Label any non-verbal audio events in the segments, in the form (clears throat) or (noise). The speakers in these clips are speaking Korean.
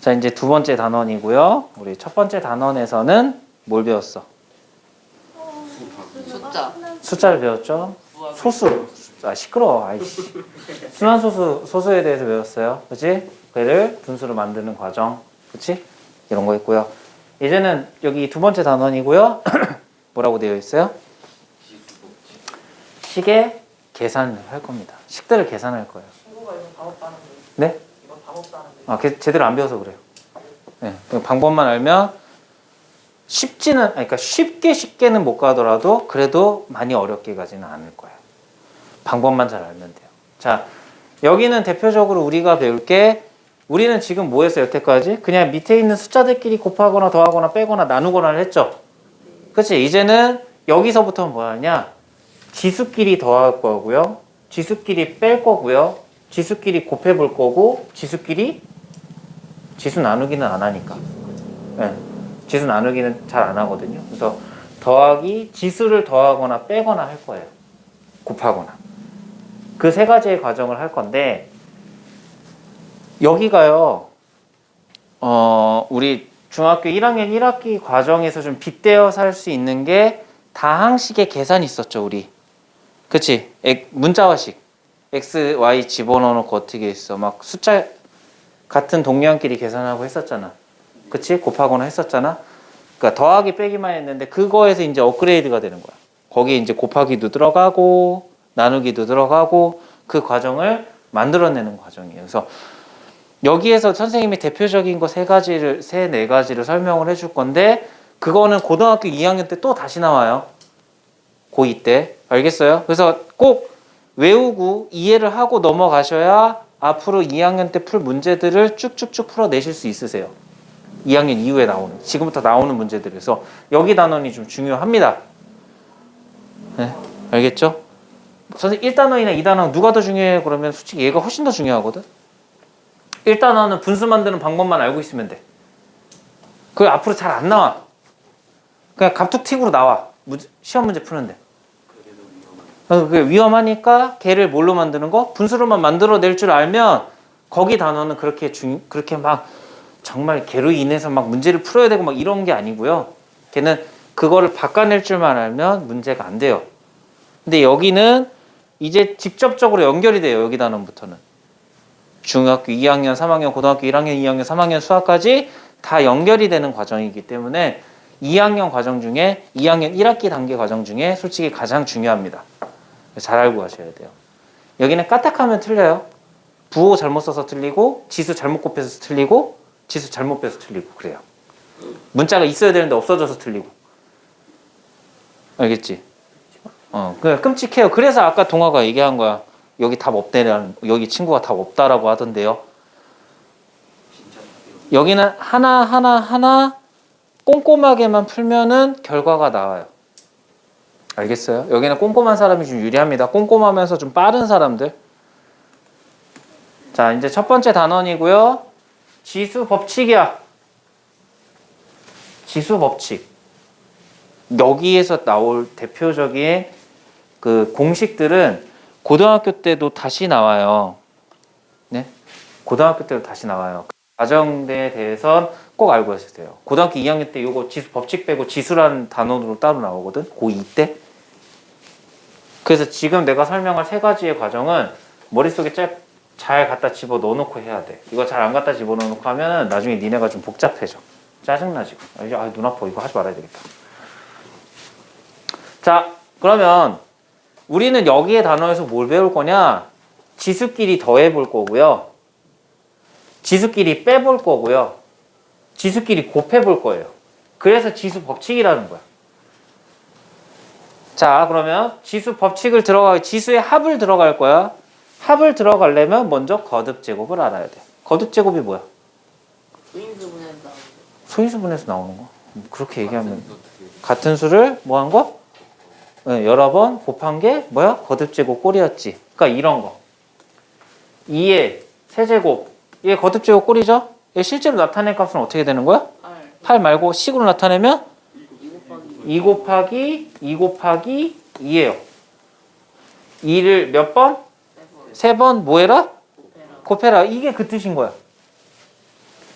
자, 이제 두 번째 단원이고요. 우리 첫 번째 단원에서는 뭘 배웠어? 숫자. 숫자를 배웠죠? 소수. 아, 시끄러워. 아이씨. 순환 소수, 소수에 대해서 배웠어요. 그치? 그를 분수로 만드는 과정. 그치? 이런 거 있고요. 이제는 여기 두 번째 단원이고요. (clears throat) 뭐라고 되어 있어요? 식의 계산을 할 겁니다. 식들을 계산할 거예요. 네? 아, 그 제대로 안 배워서 그래요. 네, 그 방법만 알면 쉽지는, 그러니까 쉽게 쉽게는 못 가더라도 그래도 많이 어렵게 가지는 않을 거예요. 방법만 잘 알면 돼요. 자, 여기는 대표적으로 우리가 배울 게 우리는 지금 뭐 했어요, 여태까지? 그냥 밑에 있는 숫자들끼리 곱하거나 더하거나 빼거나 나누거나를 했죠. 그치? 이제는 여기서부터는 뭐 하냐? 지수끼리 더할 거고요. 지수끼리 뺄 거고요. 지수끼리 곱해 볼 거고, 지수끼리 지수 나누기는 안 하니까. 예. 지수 나누기는 잘 안 하거든요. 그래서 더하기, 지수를 더하거나 빼거나 할 거예요. 곱하거나. 그 세 가지의 과정을 할 건데, 여기가요, 어, 우리 중학교 1학년 1학기 과정에서 좀 빗대어 살 수 있는 게 다항식의 계산이 있었죠, 우리. 그치? 액- 문자화식. X, y 집어넣어 놓고 어떻게 했어? 막 숫자 같은 동량끼리 계산하고 했었잖아. 그치? 곱하거나 했었잖아. 그러니까 더하기 빼기만 했는데 그거에서 이제 업그레이드가 되는 거야. 거기에 이제 곱하기도 들어가고 나누기도 들어가고 그 과정을 만들어내는 과정이에요. 그래서 여기에서 선생님이 대표적인 거 세 가지를 세 네 가지를 설명을 해줄 건데 그거는 고등학교 2학년 때 또 다시 나와요. 고2 때 알겠어요? 그래서 꼭 외우고 이해를 하고 넘어가셔야 앞으로 2학년 때 풀 문제들을 쭉쭉쭉 풀어내실 수 있으세요. 2학년 이후에 나오는 지금부터 나오는 문제들에서 여기 단원이 좀 중요합니다. 네, 알겠죠? 선생님 1단원이나 2단원 누가 더 중요해? 그러면 솔직히 얘가 훨씬 더 중요하거든. 1단원은 분수 만드는 방법만 알고 있으면 돼. 그게 앞으로 잘 안 나와. 그냥 갑툭튀으로 나와. 시험 문제 푸는데. 위험하니까 걔를 뭘로 만드는 거? 분수로만 만들어낼 줄 알면 거기 단어는 그렇게 중 그렇게 막 정말 걔로 인해서 막 문제를 풀어야 되고 막 이런 게 아니고요. 걔는 그거를 바꿔낼 줄만 알면 문제가 안 돼요. 근데 여기는 이제 직접적으로 연결이 돼요. 여기 단원부터는. 중학교 2학년, 3학년, 고등학교 1학년, 2학년, 3학년 수학까지 다 연결이 되는 과정이기 때문에 2학년 과정 중에 2학년 1학기 단계 과정 중에 솔직히 가장 중요합니다. 잘 알고 가셔야 돼요. 여기는 까딱하면 틀려요. 부호 잘못 써서 틀리고 지수 잘못 곱해서 틀리고 지수 잘못 빼서 틀리고 그래요. 문자가 있어야 되는데 없어져서 틀리고. 알겠지? 어, 그 끔찍해요. 그래서 아까 동아가 얘기한 거야. 여기 답 없대라는 여기 친구가 답 없다라고 하던데요. 여기는 하나 하나 하나 꼼꼼하게만 풀면은 결과가 나와요. 알겠어요? 여기는 꼼꼼한 사람이 좀 유리합니다. 꼼꼼하면서 좀 빠른 사람들. 자, 이제 첫 번째 단원이고요. 지수 법칙이야. 지수 법칙. 여기에서 나올 대표적인 그 공식들은 고등학교 때도 다시 나와요. 네? 고등학교 때도 다시 나와요. 과정에 대해선 꼭 알고 있으세요. 고등학교 2학년 때 이거 지수 법칙 빼고 지수라는 단원으로 따로 나오거든. 고2 때. 그래서 지금 내가 설명할 세 가지의 과정은 머릿속에 잘, 잘 갖다 집어 넣어놓고 해야 돼. 이거 잘 안 갖다 집어 넣어놓고 하면은 나중에 니네가 좀 복잡해져. 짜증나지고. 아, 아, 눈 아파. 이거 하지 말아야 되겠다. 자, 그러면 우리는 여기에 단어에서 뭘 배울 거냐? 지수끼리 더해 볼 거고요. 지수끼리 빼 볼 거고요. 지수끼리 곱해 볼 거예요. 그래서 지수 법칙이라는 거야. 자, 그러면 지수 법칙을 들어가 지수의 합을 들어갈 거야. 합을 들어가려면 먼저 거듭 제곱을 알아야 돼. 거듭 제곱이 뭐야? 소인수분해서 소인수분해서 나오는 거. 그렇게 얘기하면 같은 수를 뭐 한 거? 네, 여러 번 곱한 게 뭐야? 거듭 제곱 꼴이었지. 그러니까 이런 거. 2의 세제곱. 이게 거듭 제곱 꼴이죠? 얘 실제로 나타낸 값은 어떻게 되는 거야? R 8 말고 식으로 나타내면 2 곱하기 2 곱하기 2 곱하기 2예요. 2를 몇 번? 세번 3번 뭐 해라? 곱해라 곱해라. 이게 그 뜻인 거야.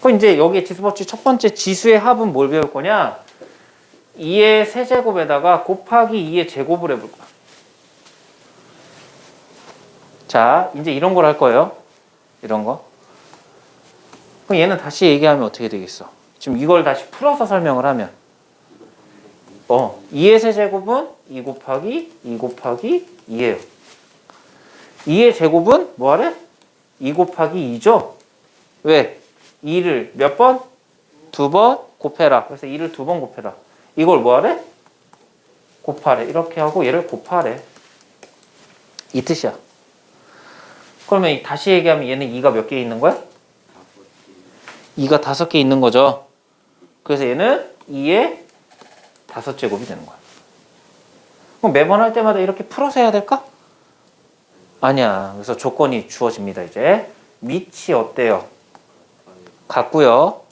그럼 이제 여기 지수법칙 첫 번째 지수의 합은 뭘 배울 거냐? 2의 세제곱에다가 곱하기 2의 제곱을 해볼 거야. 자, 이제 이런 걸 할 거예요. 이런 거. 그럼 얘는 다시 얘기하면 어떻게 되겠어? 지금 이걸 다시 풀어서 설명을 하면 어, 2의 세제곱은 2 곱하기 2 곱하기 2예요. 2의 제곱은 뭐하래? 2 곱하기 2죠? 왜? 2를 몇 번? 두 번 곱해라. 그래서 2를 두 번 곱해라. 이걸 뭐하래? 곱하래. 이렇게 하고 얘를 곱하래. 이 뜻이야. 그러면 이- 다시 얘기하면 얘는 2가 몇 개 있는 거야? 2가 다섯 개 있는 거죠. 그래서 얘는 2의 다섯 제곱이 되는 거야. 그럼 매번 할 때마다 이렇게 풀어서 해야 될까? 아니야. 그래서 조건이 주어집니다. 이제 밑이 어때요? 같고요.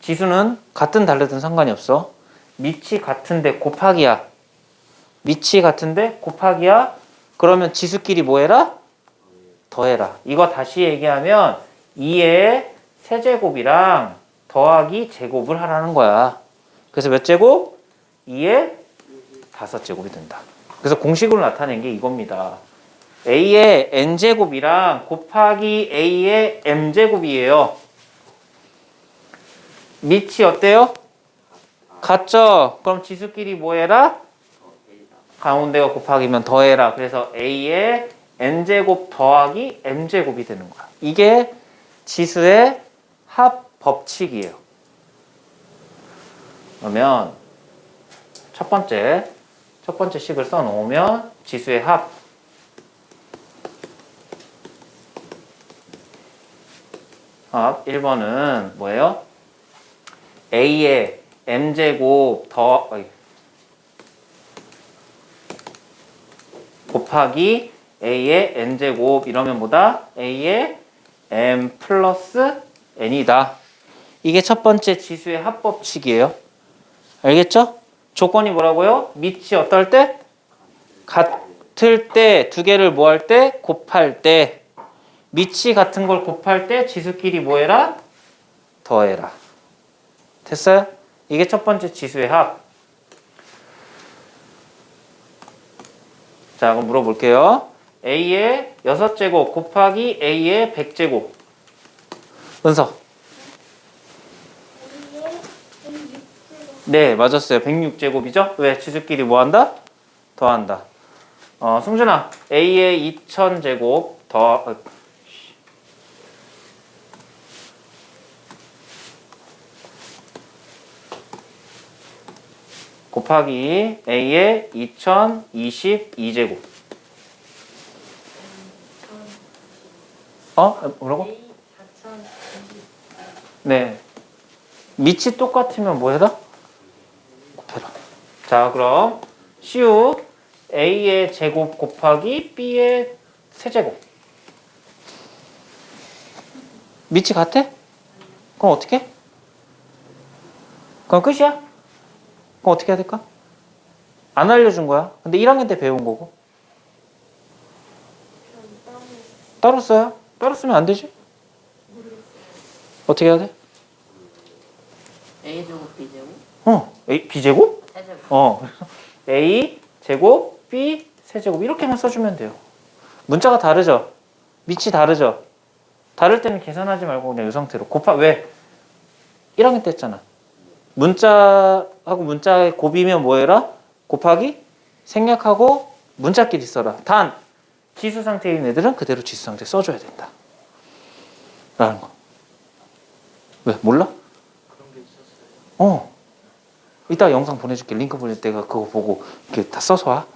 지수는 같든 다르든 상관이 없어. 밑이 같은데 곱하기야. 밑이 같은데 곱하기야. 그러면 지수끼리 뭐 해라? 더해라. 이거 다시 얘기하면 2의 세제곱이랑 더하기 제곱을 하라는 거야. 그래서 몇 제곱? 2의 다섯 제곱이 된다. 그래서 공식으로 나타낸 게 이겁니다. a의 n제곱이랑 곱하기 a의 m제곱이에요. 밑이 어때요? 같죠? 그럼 지수끼리 뭐 해라? 가운데가 곱하기면 더해라. 그래서 a의 n제곱 더하기 m제곱이 되는 거야. 이게 지수의 합 법칙이에요. 그러면 첫 번째 첫 번째 식을 써 놓으면 지수의 합 합 1번은 뭐예요? a의 m제곱 더 곱하기 a의 n제곱 이러면 뭐다? a의 m 플러스 n이다. 이게 첫 번째 지수의 합법칙이에요. 알겠죠? 조건이 뭐라고요? 밑이 어떨 때? 같을 때, 두 개를 뭐 할 때? 곱할 때. 밑이 같은 걸 곱할 때 지수끼리 뭐 해라? 더해라. 됐어요? 이게 첫 번째 지수의 합. 자, 그럼 물어볼게요. a의 6제곱 곱하기 a의 100제곱. 은서. 네, 맞았어요. 106제곱이죠? 왜? 지수끼리 뭐 한다? 더한다. 어, 승준아. a의 2000제곱 더 어, 곱하기 a의 2022제곱. 어? 뭐라고? A 4천 네. 밑이 똑같으면 뭐 해라? 자, 그럼 시우 a의 제곱 곱하기 b의 세제곱. 밑이 같아? 그럼 어떻게? 해? 그럼 끝이야? 그럼 어떻게 해야 될까? 안 알려준 거야. 근데 1학년 때 배운 거고. 따로 써요? 따로 쓰면 안 되지? 어떻게 해야 돼? A 제곱 B 제곱 어, A, B제곱? 세제곱 어, A 제곱, B 세제곱 이렇게만 써주면 돼요. 문자가 다르죠? 밑이 다르죠? 다를 때는 계산하지 말고 그냥 이 상태로 곱하 왜? 1학년 때 했잖아. 문자하고 문자의 곱이면 뭐해라? 곱하기 생략하고 문자끼리 써라. 단 지수 상태인 애들은 그대로 지수 상태 써줘야 된다. 라는 거. 왜? 몰라? 어. 이따 영상 보내줄게. 링크 보낼 때가 그거 보고 이렇게 다 써서 와.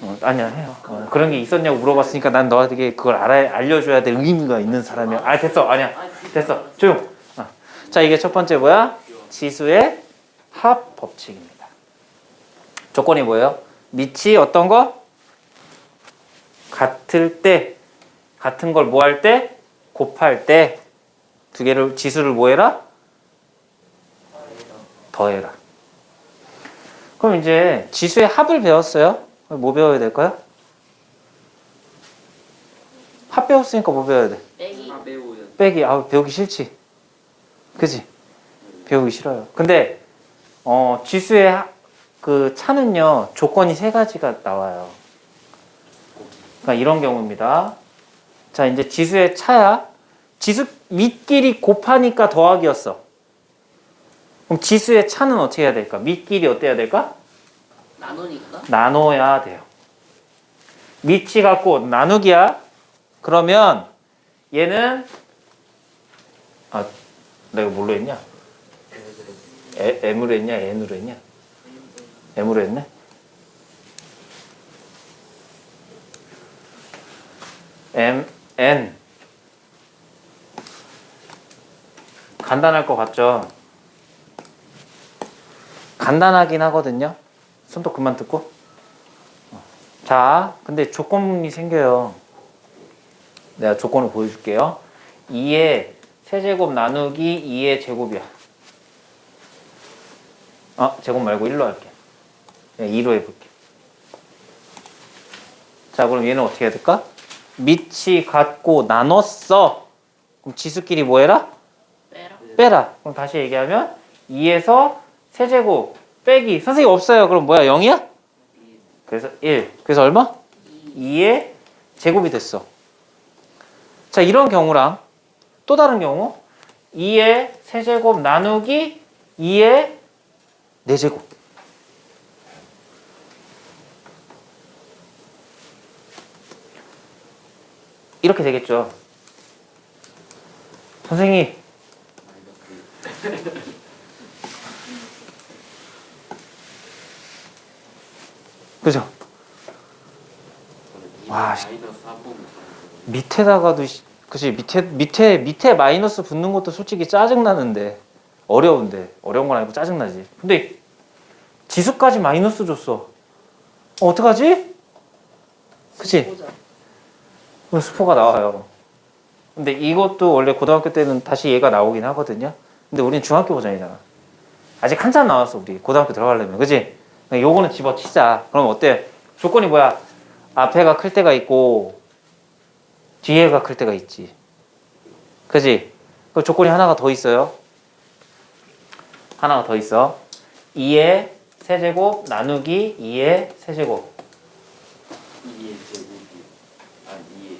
어, 아니야 해요. 어, 그런 게 있었냐고 물어봤으니까 난 너한테 그걸 알아 알려줘야 될 의미가 있는 사람이야. 아 됐어. 아니야. 됐어. 조용. 어. 자 이게 첫 번째 뭐야? 지수의 합 법칙입니다. 조건이 뭐예요? 밑이 어떤 거? 같을 때 같은 걸 뭐 할 때? 곱할 때 두 개를 지수를 뭐 해라? 더해라. 그럼 이제 지수의 합을 배웠어요. 그럼 뭐 배워야 될까요? 합 배웠으니까 뭐 배워야 돼? 빼기 빼기. 아 배우기 싫지. 그지? 배우기 싫어요. 근데 어, 지수의 하- 그 차는요 조건이 세 가지가 나와요. 그러니까 이런 경우입니다. 자 이제 지수의 차야. 지수 밑끼리 곱하니까 더하기였어. 그럼 지수의 차는 어떻게 해야 될까? 밑끼리 어때야 될까? 나누니까 나눠야 돼요. 밑이 갖고 나누기야. 그러면 얘는 아 내가 뭘로 했냐? 에, M으로 했냐? N으로 했냐? M으로 했네. M N 간단할 것 같죠? 간단하긴 하거든요. 손도 그만 듣고. 자, 근데 조건이 생겨요. 내가 조건을 보여줄게요. 2의 세제곱 나누기 2의 제곱이야. 아, 제곱 말고 1로 할게. 그냥 2로 해볼게. 자, 그럼 얘는 어떻게 해야 될까? 밑이 같고 나눴어. 그럼 지수끼리 뭐 해라? 빼라 빼라. 그럼 다시 얘기하면 2에서 세제곱 빼기. 선생님 없어요. 그럼 뭐야? 0이야? 그래서 1. 그래서 얼마? 2의 제곱이 됐어. 자, 이런 경우랑 또 다른 경우 2의 세제곱 나누기 2의 4제곱. 이렇게 되겠죠. 선생님, 그죠? 와, 씨. 마이너스 한 번. 밑에다가도 씨- 그치 밑에 밑에 밑에 마이너스 붙는 것도 솔직히 짜증 나는데 어려운데 어려운 건 아니고 짜증 나지. 근데 지수까지 마이너스 줬어. 어, 어떡하지? 그치? 그럼 수포가 나와요. 근데 이것도 원래 고등학교 때는 다시 얘가 나오긴 하거든요. 근데 우리는 중학교 버전이잖아. 아직 한참 나왔어 우리 고등학교 들어가려면 그지? 요거는 집어치자. 그럼 어때? 조건이 뭐야? 앞에가 클 때가 있고 뒤에가 클 때가 있지. 그지? 그 조건이 하나가 더 있어요. 하나가 더 있어. 2의 세제곱 나누기 2의 세제곱. 2의 제곱이 아 2의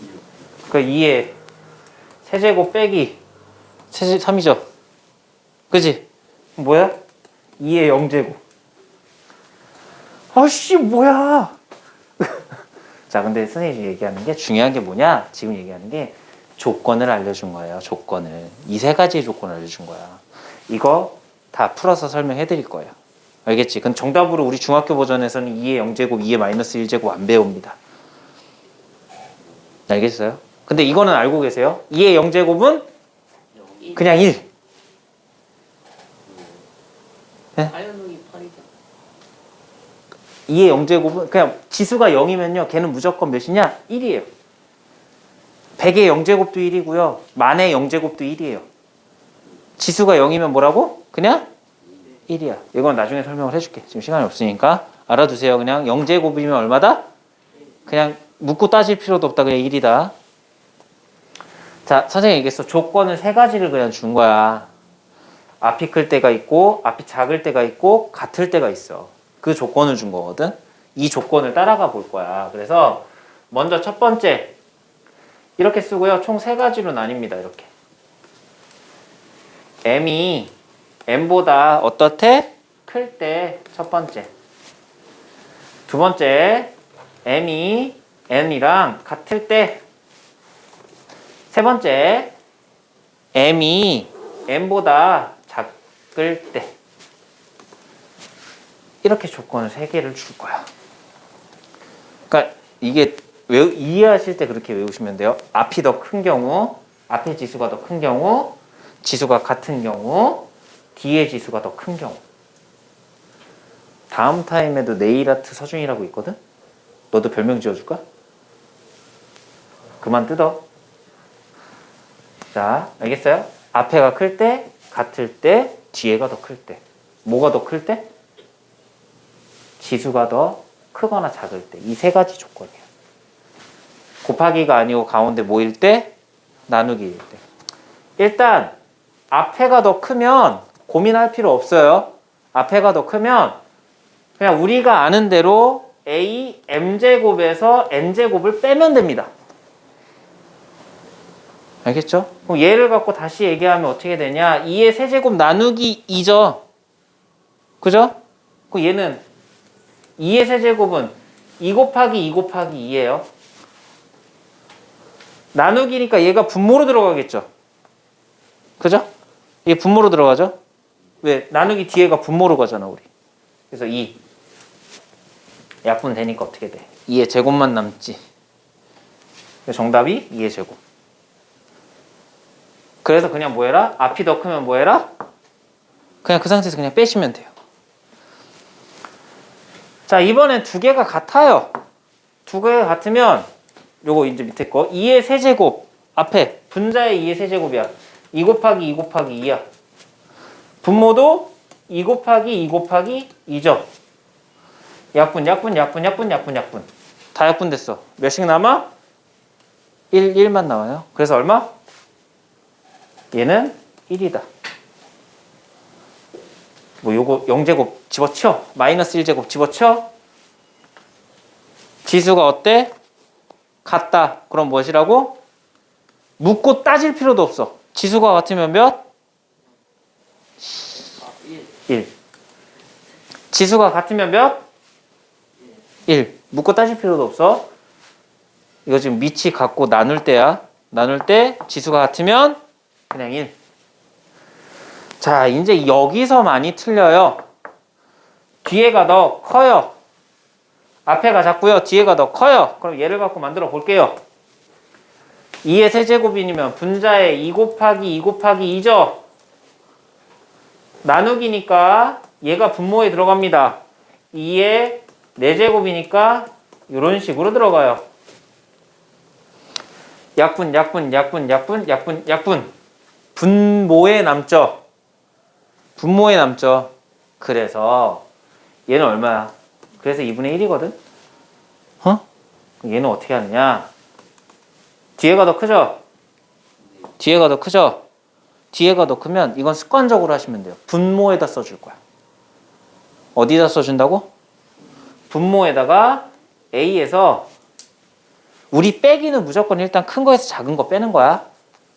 2의 그 2의 세제곱 빼기 세제 3이죠. 그지? 뭐야? 2의 0제곱. 아씨 뭐야? 자, 근데 선생님이 얘기하는 게 중요한 게 뭐냐? 지금 얘기하는 게 조건을 알려준 거예요. 조건을 이 세 가지의 조건을 알려준 거야. 이거 다 풀어서 설명해 드릴 거예요. 알겠지? 근데 정답으로 우리 중학교 버전에서는 2의 0제곱, 2의 마이너스 1제곱 안 배웁니다. 알겠어요? 근데 이거는 알고 계세요? 2의 0제곱은 일. 그냥 1. 하연욱이 8이잖아 2의 0제곱은 그냥 지수가 0이면요. 걔는 무조건 몇이냐? 1이에요. 100의 0제곱도 1이고요. 만의 0제곱도 1이에요. 지수가 0이면 뭐라고? 그냥 1이야. 이건 나중에 설명을 해줄게. 지금 시간이 없으니까 알아두세요. 그냥 0제곱이면 얼마다? 그냥 묻고 따질 필요도 없다. 그냥 1이다. 자, 선생님이 얘기했어. 조건을 세 가지를 그냥 준 거야. 앞이 클 때가 있고, 앞이 작을 때가 있고, 같을 때가 있어. 그 조건을 준 거거든. 이 조건을 따라가 볼 거야. 그래서 먼저 첫 번째 이렇게 쓰고요. 총 세 가지로 나뉩니다. 이렇게. m이 m보다 어떻대? 클 때 첫 번째. 두 번째 m이 n이랑 같을 때. 세 번째 m이 m보다 작을 때. 이렇게 조건을 세 개를 줄 거야. 그러니까 이게 외우, 이해하실 때 그렇게 외우시면 돼요. 앞이 더 큰 경우, 앞의 지수가 더 큰 경우, 지수가 같은 경우, 뒤의 지수가 더 큰 경우. 다음 타임에도 네일 아트 서준이라고 있거든. 너도 별명 지어줄까? 그만 뜯어. 자, 알겠어요? 앞에가 클 때, 같을 때, 뒤에가 더 클 때. 뭐가 더 클 때? 지수가 더 크거나 작을 때 이 세 가지 조건이에요. 곱하기가 아니고 가운데 모일 때 나누기일 때. 일단 앞에가 더 크면 고민할 필요 없어요. 앞에가 더 크면 그냥 우리가 아는 대로 a m제곱에서 n제곱을 빼면 됩니다. 알겠죠? 그럼 얘를 갖고 다시 얘기하면 어떻게 되냐? 2의 세제곱 나누기 2죠. 그죠? 그 얘는 2의 세제곱은 2 곱하기 2 곱하기 2예요. 나누기니까 얘가 분모로 들어가겠죠. 그죠? 이게 분모로 들어가죠? 왜? 나누기 뒤에가 분모로 가잖아, 우리. 그래서 2. 약분 되니까 어떻게 돼? 2의 제곱만 남지. 정답이 2의 제곱. 그래서 그냥 뭐 해라? 앞이 더 크면 뭐 해라? 그냥 그 상태에서 그냥 빼시면 돼요. 자, 이번엔 두 개가 같아요. 두 개가 같으면 요거 이제 밑에 거 2의 세제곱 앞에 분자의 2의 세제곱이야. 2 곱하기 2 곱하기 2야. 분모도 2 곱하기 2 곱하기 2죠. 약분, 약분, 약분, 약분, 약분, 약분. 다 약분 됐어. 몇씩 남아? 1, 1만 나와요. 그래서 얼마? 얘는 1이다. 뭐 요거 0제곱 집어치워. 마이너스 1제곱 집어치워. 지수가 어때? 같다. 그럼 무엇이라고? 묻고 따질 필요도 없어. 지수가 같으면 몇? 아, 1. 1. 지수가 같으면 몇? 1. 묻고 따질 필요도 없어. 이거 지금 밑이 같고 나눌 때야. 나눌 때 지수가 같으면 그냥 1. 자, 이제 여기서 많이 틀려요. 뒤에가 더 커요. 앞에가 작고요. 뒤에가 더 커요. 그럼 얘를 갖고 만들어 볼게요. 2의 세제곱이면 분자의 2 곱하기 2 곱하기 2죠. 나누기니까 얘가 분모에 들어갑니다. 2의 4제곱이니까 이런 식으로 들어가요. 약분, 약분, 약분, 약분, 약분, 약분. 분모에 남죠. 분모에 남죠. 그래서 얘는 얼마야? 그래서 2분의 1이거든. 어? 얘는 어떻게 하느냐? 뒤에가 더 크죠? 뒤에가 더 크죠? 뒤에가 더 크면 이건 습관적으로 하시면 돼요. 분모에다 써줄 거야. 어디다 써준다고? 분모에다가 A에서 우리 빼기는 무조건 일단 큰 거에서 작은 거 빼는 거야.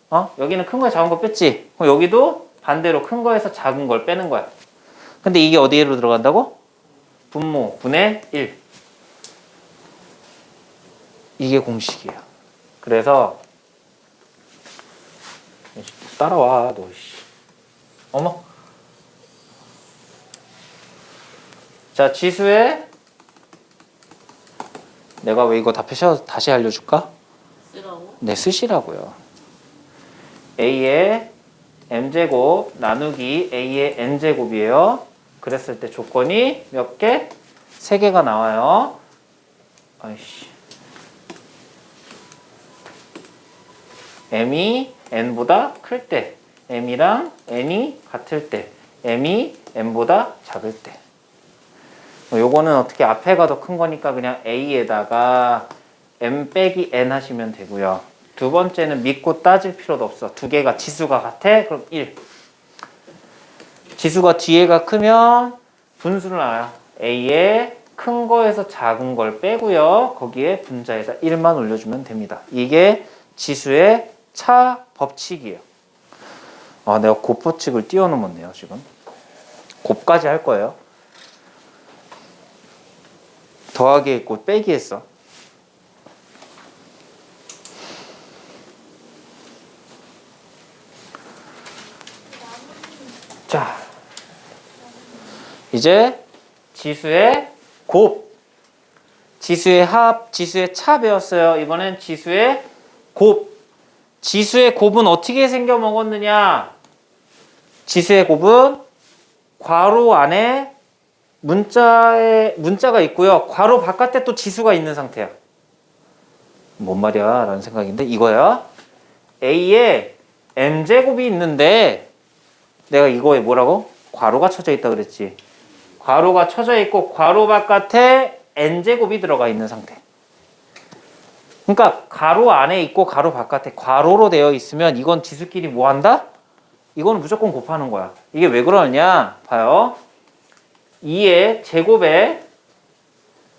어? 여기는 큰 거에서 작은 거 뺐지. 그럼 여기도 반대로 큰 거에서 작은 걸 빼는 거야. 근데 이게 어디로 들어간다고? 분모 분의 1. 이게 공식이에요. 그래서 따라와 너 씨. 어머. 자 지수에 내가 왜 이거 다 표시해서 다시 알려줄까? 쓰라고? 네 쓰시라고요. a의 m제곱 나누기 a의 n제곱이에요. 그랬을 때 조건이 몇 개? 세 개가 나와요. 아이씨. m이 n보다 클 때, m이랑 n이 같을 때, m이 n보다 작을 때. 어, 요거는 어떻게 앞에가 더 큰 거니까 그냥 a에다가 m 빼기 n 하시면 되고요. 두 번째는 믿고 따질 필요도 없어. 두 개가 지수가 같아? 그럼 1. 지수가 뒤에가 크면 분수를 나와요. a에 큰 거에서 작은 걸 빼고요. 거기에 분자에다 1만 올려주면 됩니다. 이게 지수의 차 법칙이에요. 아, 내가 곱 법칙을 띄워놓았네요, 지금. 곱까지 할 거예요. 더하기 했고 빼기 했어. 이제 지수의 곱, 지수의 합, 지수의 차 배웠어요. 이번엔 지수의 곱. 지수의 곱은 어떻게 생겨 먹었느냐? 지수의 곱은 괄호 안에 문자에 문자가 있고요. 괄호 바깥에 또 지수가 있는 상태야. 뭔 말이야? 라는 생각인데 이거야. A에 m 제곱이 있는데 내가 이거에 뭐라고? 괄호가 쳐져 있다 그랬지. 괄호가 쳐져 있고 괄호 바깥에 n 제곱이 들어가 있는 상태. 그러니까 가로 안에 있고 가로 바깥에 괄호로 되어 있으면 이건 지수끼리 뭐 한다? 이거는 무조건 곱하는 거야. 이게 왜 그러냐? 봐요. 2의 제곱에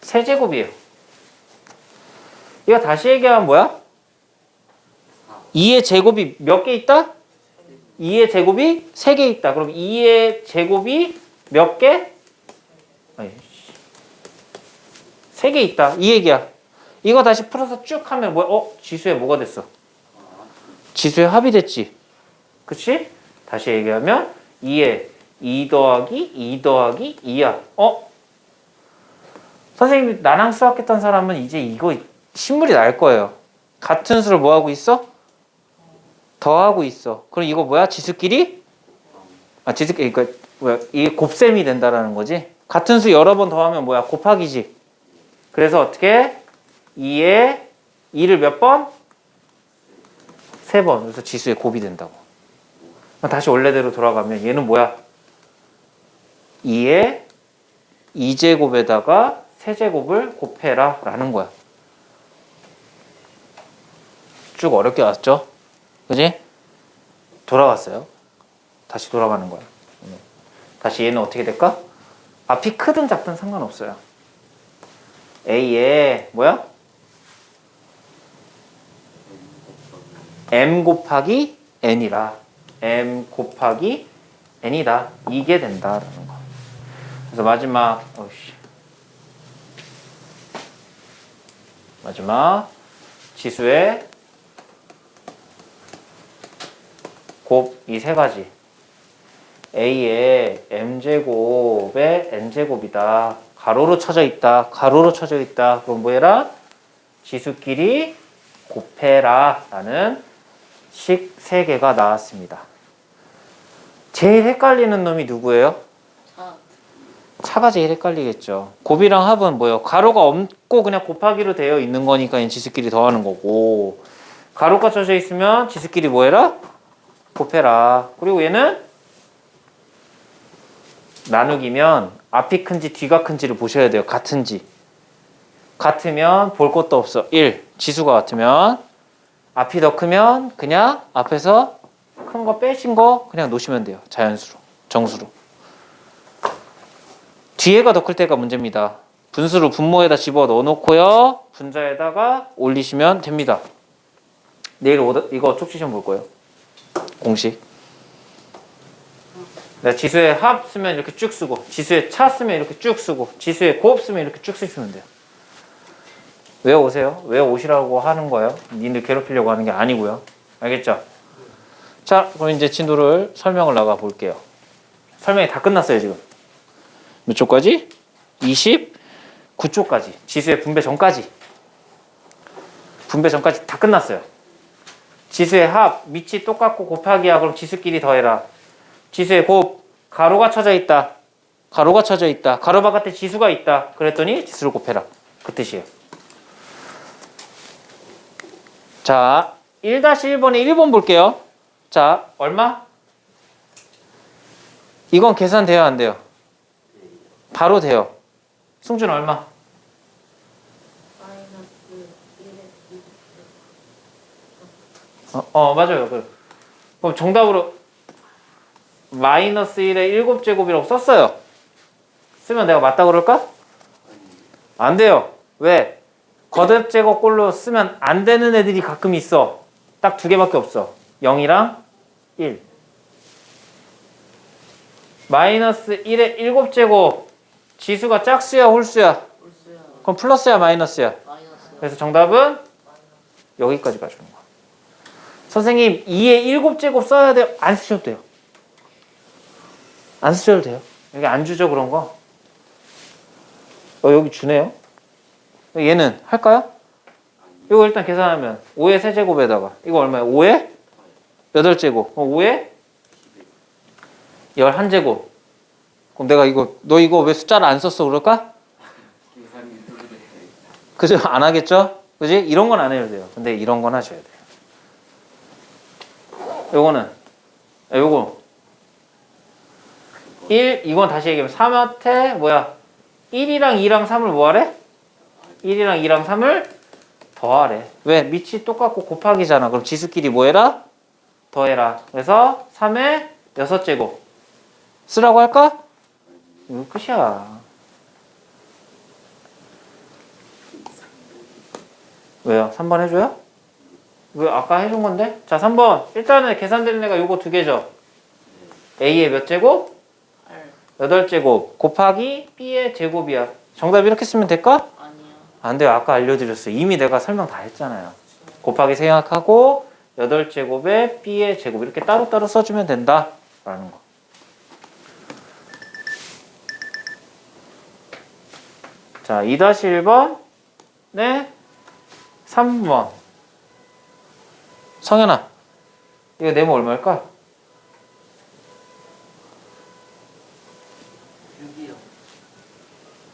세제곱이에요. 이거 다시 얘기하면 뭐야? 2의 제곱이 몇 개 있다? 2의 제곱이 3개 있다. 그럼 2의 제곱이 몇 개? 아니, 3개 있다. 이 얘기야. 이거 다시 풀어서 쭉 하면 뭐야? 어? 지수에 뭐가 됐어? 지수에 합이 됐지. 그치? 다시 얘기하면 2에 2 더하기 2 더하기 2야. 어? 선생님이 나랑 수학했던 사람은 이제 이거 신물이 날 거예요. 같은 수를 뭐 하고 있어? 더하고 있어. 그럼 이거 뭐야? 지수끼리? 아, 지수끼리, 그러니까 뭐야? 이게 곱셈이 된다라는 거지. 같은 수 여러 번 더하면 뭐야? 곱하기지. 그래서 어떻게? 2에 2를 몇 번? 세 번. 그래서 지수에 곱이 된다고. 다시 원래대로 돌아가면 얘는 뭐야? 2에 2제곱에다가 세제곱을 곱해라 라는 거야. 쭉 어렵게 왔죠? 그지? 돌아왔어요. 다시 돌아가는 거야. 음. 다시 얘는 어떻게 될까? 앞이 크든 작든 상관없어요. A에 뭐야? M 곱하기 N이라 M 곱하기 N이다. 이게 된다라는 거. 그래서 마지막 어이씨. 마지막 지수의 곱 이 세 가지 a의 m제곱의 n제곱이다 가로로 쳐져 있다 가로로 쳐져 있다 그럼 뭐 해라 지수끼리 곱해라 라는 식세 개가 나왔습니다 제일 헷갈리는 놈이 누구예요? 차 차가 제일 헷갈리겠죠. 곱이랑 합은 뭐예요? 가로가 없고 그냥 곱하기로 되어 있는 거니까 지수끼리 더하는 거고 가로가 쳐져 있으면 지수끼리 뭐해라? 곱해라. 그리고 얘는 나누기면 앞이 큰지 뒤가 큰지를 보셔야 돼요. 같은지. 같으면 볼 것도 없어. 1. 지수가 같으면 앞이 더 크면 그냥 앞에서 큰 거 빼신 거 그냥 놓으시면 돼요. 자연수로. 정수로. 뒤에가 더 클 때가 문제입니다. 분수를 분모에다 집어 넣어 놓고요. 분자에다가 올리시면 됩니다. 내일 오더, 이거 쪽지 시험 볼 거예요. 공식. 네, 지수의 합 쓰면 이렇게 쭉 쓰고, 지수의 차 쓰면 이렇게 쭉 쓰고, 지수의 곱 쓰면 이렇게 쭉 쓰시면 돼요. 왜 오세요? 왜 오시라고 하는 거예요? 니들 괴롭히려고 하는 게 아니고요. 알겠죠? 자, 그럼 이제 진도를 설명을 나가 볼게요. 설명이 다 끝났어요, 지금. 몇 초까지? 29초까지. 지수의 분배 전까지. 분배 전까지 다 끝났어요. 지수의 합, 밑이 똑같고 곱하기야. 그럼 지수끼리 더해라. 지수의 곱, 가로가 쳐져 있다. 가로가 쳐져 있다. 가로 바깥에 지수가 있다. 그랬더니 지수를 곱해라. 그 뜻이에요. 자, 1-1번에 1번 볼게요. 자, 얼마? 이건 계산돼야 안 돼요? 바로 돼요. 승준 얼마? 마이너스 1에 어, 어, 맞아요. 그- 그럼 정답으로 마이너스 1의 7제곱이라고 썼어요. 쓰면 내가 맞다 그럴까? 안 돼요. 왜? 거듭 제곱 꼴로 쓰면 안 되는 애들이 가끔 있어. 딱 두 개밖에 없어. 0이랑 1. 마이너스 1의 7제곱. 지수가 짝수야, 홀수야? 홀수야 그럼 플러스야, 마이너스야? 마이너스 그래서 정답은 여기까지 가주는 거야. 선생님 2의 7제곱 써야 돼요? 안 쓰셔도 돼요. 안 쓰셔도 돼요. 여기 안 주죠 그런 거. 어 여기 주네요. 얘는 할까요? 이거 일단 계산하면 5의 세제곱에다가 이거 얼마야? 5의 8제곱. 어, 5의 11제곱. 그럼 내가 이거 너 이거 왜 숫자를 안 썼어 그럴까? 그죠? 안 하겠죠? 그지? 이런 건 안 해도 돼요. 근데 이런 건 하셔야 돼요. 요거는, 아, 요거. 1, 이건 다시 얘기하면 3한테 뭐야? 1이랑 2랑 3을 뭐 하래? 1이랑 2랑 3을 더하래. 왜? 밑이 똑같고 곱하기잖아. 그럼 지수끼리 뭐 해라? 더해라. 그래서 3의 6제곱. 쓰라고 할까? 이거 끝이야. 왜요? 3번 해줘요? 왜 아까 해준 건데? 자, 3번. 일단은 계산되는 애가 요거 두 개죠. A의 몇 제곱? 알 8제곱 곱하기 B의 제곱이야. 정답 이렇게 쓰면 될까? 아니요. 안 돼요. 아까 알려드렸어요. 이미 내가 설명 다 했잖아요. 곱하기 생각하고 8제곱에 B의 제곱 이렇게 따로따로 써주면 된다. 라는 거. 자, 2-1번. 네. 3번. 성현아. 이거 네모 얼마일까?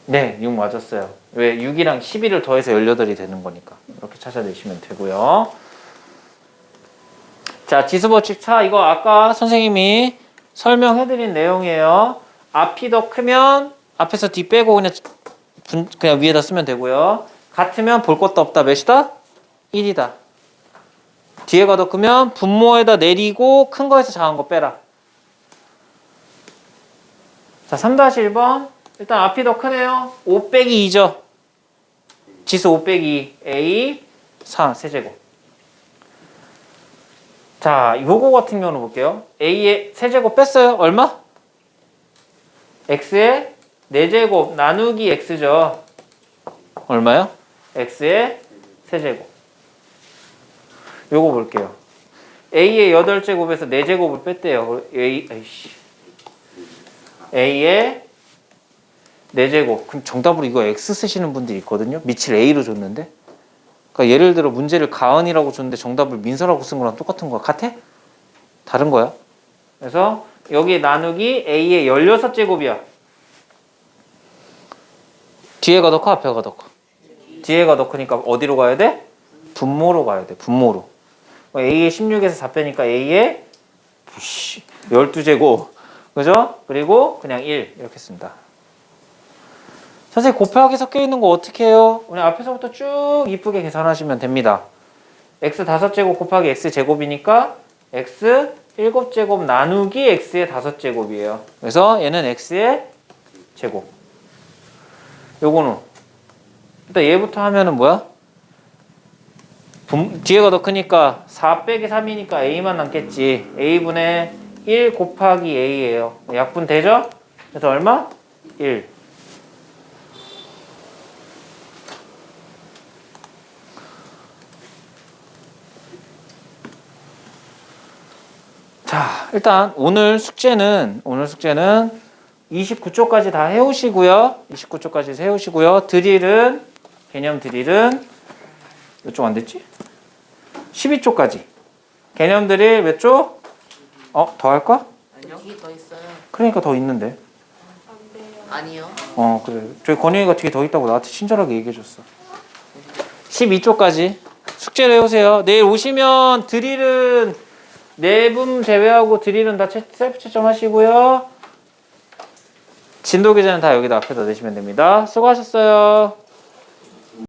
네, 6 맞았어요. 왜 6이랑 11을 더해서 18이 되는 거니까. 이렇게 찾아내시면 되고요. 자, 지수 법칙 차 이거 아까 선생님이 설명해 드린 내용이에요. 앞이 더 크면 앞에서 뒤 빼고 그냥 분- 그냥 위에다 쓰면 되고요. 같으면 볼 것도 없다. 몇이다? 1이다. 뒤에가 더 크면 분모에다 내리고 큰 거에서 작은 거 빼라. 자, 3-1번. 일단 앞이 더 크네요. 5 빼기 2죠. 지수 5 빼기 2. A 4 세제곱. 자, 요거 같은 경우는 볼게요. A의 세제곱 뺐어요. 얼마? X의 4제곱 나누기 X죠. 얼마요? X의 세제곱. 요거 볼게요. A의 8제곱에서 4제곱을 뺐대요. A, 아이씨. A의 4제곱. 그럼 정답으로 이거 X 쓰시는 분들이 있거든요. 밑을 A로 줬는데. 그러니까 예를 들어 문제를 가은이라고 줬는데 정답을 민서라고 쓴 거랑 똑같은 거 같아? 다른 거야. 그래서 여기 나누기 A의 16제곱이야. 뒤에가 더 커, 앞에가 더 커? 뒤에가 더 크니까 어디로 가야 돼? 분모로 가야 돼. 분모로. A의 16에서 4 빼니까 A의 12제곱. 그죠? 그리고 그냥 1 이렇게 쓴다. 선생님 곱하기 섞여 있는 거 어떻게 해요? 그냥 앞에서부터 쭉 이쁘게 계산하시면 됩니다. x 5제곱 곱하기 x 제곱이니까 x 7제곱 나누기 x의 5제곱이에요. 그래서 얘는 x의 제곱. 요거는 일단 얘부터 하면은 뭐야? 분- 뒤에가 더 크니까 4 빼기 3이니까 a만 남겠지. a분의 1 곱하기 a예요. 약분 되죠? 그래서 얼마? 1. 자, 일단 오늘 숙제는 오늘 숙제는 29쪽까지 다 해오시고요. 29쪽까지 해오시고요. 드릴은 개념 드릴은 몇 쪽 안 됐지? 12쪽까지. 개념 드릴 몇 쪽? 어, 더 할까? 아니요. 여기 더 있어요. 그러니까 더 있는데. 아니요. 어, 그래. 저희 건영이가 뒤에 더 있다고 나한테 친절하게 얘기해 줬어. 12쪽까지 숙제를 해오세요. 내일 오시면 드릴은 내분 제외하고 드릴은 다 채- 셀프 채점하시고요. 진도 계좌는 다 여기다 앞에다 내시면 됩니다. 수고하셨어요.